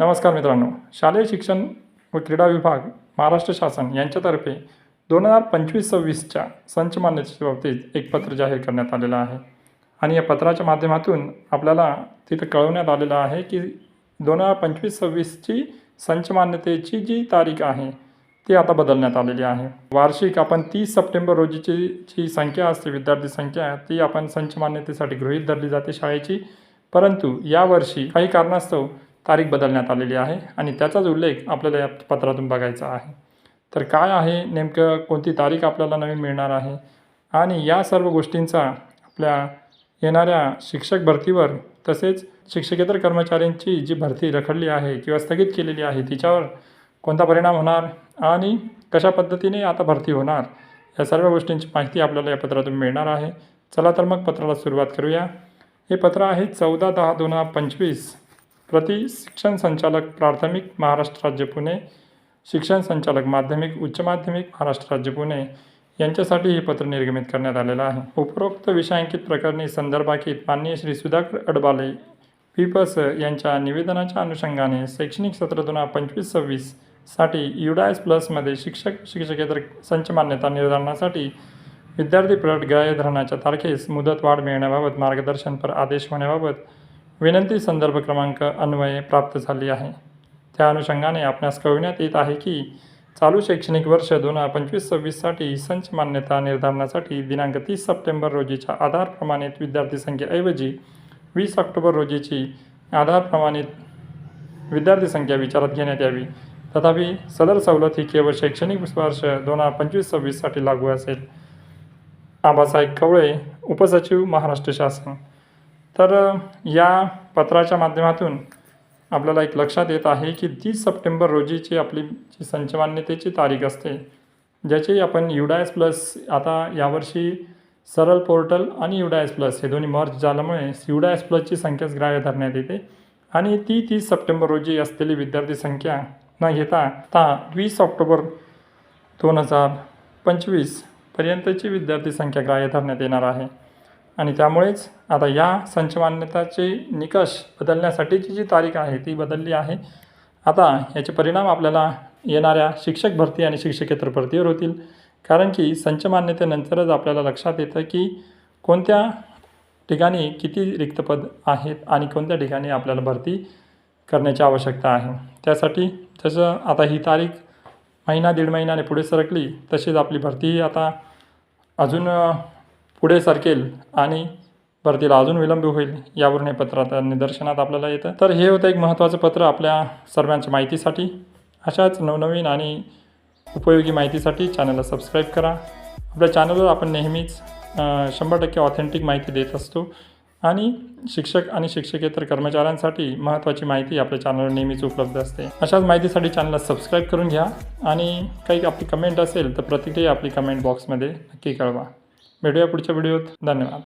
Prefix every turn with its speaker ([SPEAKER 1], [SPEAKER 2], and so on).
[SPEAKER 1] नमस्कार मित्रांनो. शालेय शिक्षण व क्रीडा विभाग महाराष्ट्र शासन यांच्यातर्फे दोन हजार पंचवीस सव्वीसच्या संच मान्यतेच्या बाबतीत एक पत्र जाहीर करण्यात आलेलं आहे. आणि या पत्राच्या माध्यमातून आपल्याला तिथं कळवण्यात आलेलं आहे की दोन हजार पंचवीस सव्वीसची संच मान्यतेची जी तारीख आहे ती आता बदलण्यात आलेली आहे. वार्षिक आपण तीस सप्टेंबर रोजीची जी संख्या असते विद्यार्थी संख्या ती आपण संच मान्यतेसाठी गृहीत धरली जाते शाळेची. परंतु यावर्षी काही कारणास्तव तारीख बदलण्यात आलेली आहे आणि त्याचाच उल्लेख आपल्याला या पत्रातून बघायचा आहे. तर काय आहे? नेमकं कोणती तारीख आपल्याला नवीन मिळणार आहे? आणि या सर्व गोष्टींचा आपल्या येणाऱ्या शिक्षक भरतीवर तसेच शिक्षकेतर कर्मचाऱ्यांची जी भरती रखडली आहे किंवा स्थगित केलेली आहे तिच्यावर कोणता परिणाम होणार आणि कशा पद्धतीने आता भरती होणार या सर्व गोष्टींची माहिती आपल्याला या पत्रातून मिळणार आहे. चला तर मग पत्राला सुरुवात करूया. हे पत्र आहे चौदा दहा दोन हजार पंचवीस. प्रति शिक्षण संचालक प्राथमिक महाराष्ट्र राज्य पुणे शिक्षण संचालक माध्यमिक उच्च माध्यमिक महाराष्ट्र राज्य पुणे यांच्यासाठी हे पत्र निर्गमित करण्यात आलेलं आहे. उपरोक्त विषयांकित प्रकरणी संदर्भाकीत माननीय श्री सुधाकर अडबाले पीपस यांच्या निवेदनाच्या अनुषंगाने शैक्षणिक सत्र दोन हजार पंचवीस सव्वीससाठी युडायस प्लसमध्ये शिक्षक शिक्षकेतर संच मान्यता निर्धारणासाठी विद्यार्थी प्रगत ग्राह्य धरणाच्या तारखेस मुदत वाढ मिळण्याबाबत मार्गदर्शनपर आदेश होण्याबाबत विनंती संदर्भ क्रमांक अन्वये प्राप्त झाली आहे. त्या अनुषंगाने आपणास कळविण्यात येत आहे की चालू शैक्षणिक वर्ष दोन हजार पंचवीस सव्वीससाठी संच मान्यता निर्धारणासाठी दिनांक तीस सप्टेंबर रोजीच्या आधार प्रमाणित विद्यार्थी संख्येऐवजी वीस ऑक्टोबर रोजीची आधार प्रमाणित विद्यार्थी संख्या विचारात घेण्यात यावी. तथापि सदर सवलत ही केवळ शैक्षणिक वर्ष दोन हजार पंचवीस सव्वीससाठी लागू असेल. आबासाहेब कवळे उपसचिव महाराष्ट्र शासन. तर या पत्राच्या माध्यमातून आपल्याला एक लक्षात येत आहे की तीस सप्टेंबर रोजीची आपली जी संचमान्यतेची तारीख असते ज्याची आपण युडायस प्लस आता यावर्षी सरल पोर्टल आणि युडायस प्लस हे दोन्ही मर्ज झाल्यामुळे युडायस प्लसची संख्याच ग्राह्य धरण्यात येते. आणि ती तीस सप्टेंबर रोजी असलेली विद्यार्थी संख्या न घेता आता वीस ऑक्टोबर दोन हजार पंचवीसपर्यंतची विद्यार्थी संख्या ग्राह्य धरण्यात येणार आहे. आणि त्यामुळेच आता या संचमान्यताचे निकष बदलण्यासाठीची जी तारीख आहे ती बदलली आहे. आता याचे परिणाम आपल्याला येणाऱ्या शिक्षक भरती आणि शिक्षकेतर भरतीवर होतील. कारण की संचमान्यतेनंतरच आपल्याला लक्षात येतं की कोणत्या ठिकाणी किती रिक्त पद आहेत आणि कोणत्या ठिकाणी आपल्याला भरती करण्याची आवश्यकता आहे. त्यासाठी जसं आता ही तारीख महिना दीड महिन्याने पुढे सरकली तशीच आपली भरतीही आता अजून पुढे सरकेल आणि भरतीला अजून विलंब होईल यावरून हे पत्र आता निदर्शनात आपल्याला येतं. तर हे होतं एक महत्त्वाचं पत्र आपल्या सर्वांच्या माहितीसाठी. अशाच नवनवीन आणि उपयोगी माहितीसाठी चॅनलला सबस्क्राईब करा. आपल्या चॅनलवर आपण नेहमीच शंभर टक्के ऑथेंटिक माहिती देत असतो. आणि शिक्षक आणि शिक्षकेतर कर्मचाऱ्यांसाठी महत्त्वाची माहिती आपल्या चॅनलवर नेहमीच उपलब्ध असते. अशाच माहितीसाठी चॅनलला सबस्क्राईब करून घ्या. आणि काही आपली कमेंट असेल तर प्रतिक्रिया आपली कमेंट बॉक्समध्ये नक्की कळवा. भेटूया पुढच्या व्हिडिओत. धन्यवाद.